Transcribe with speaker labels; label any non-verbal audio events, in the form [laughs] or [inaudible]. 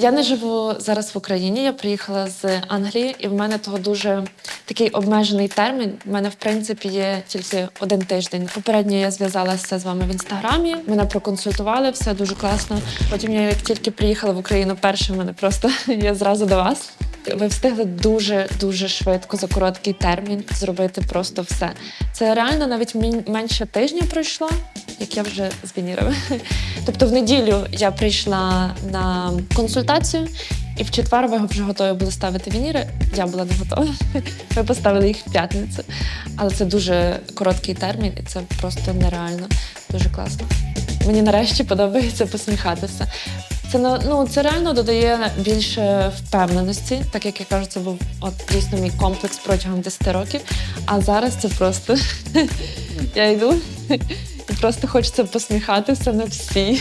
Speaker 1: Я не живу зараз в Україні. Я приїхала з Англії, і в мене того дуже такий обмежений термін. У мене, в принципі, є тільки один тиждень. Попередньо я зв'язалася з вами в інстаграмі. Мене проконсультували, все дуже класно. Потім я як тільки приїхала в Україну, перше мене просто [laughs] я зразу до вас. Ви встигли дуже дуже швидко за короткий термін зробити просто все. Це реально навіть менше тижня пройшло, як я вже з вінірами. Тобто в неділю я прийшла на консультацію, і в четвер ви вже готові були ставити вініри. Я була не готова. Ми поставили їх в п'ятницю. Але це дуже короткий термін, і це просто нереально. Дуже класно. Мені нарешті подобається посміхатися. Це ну це реально додає більше впевненості, так як я кажу, це був от дійсно мій комплекс протягом 10 років. А зараз це просто [laughs] я йду [laughs] і просто хочеться посміхатися на всі.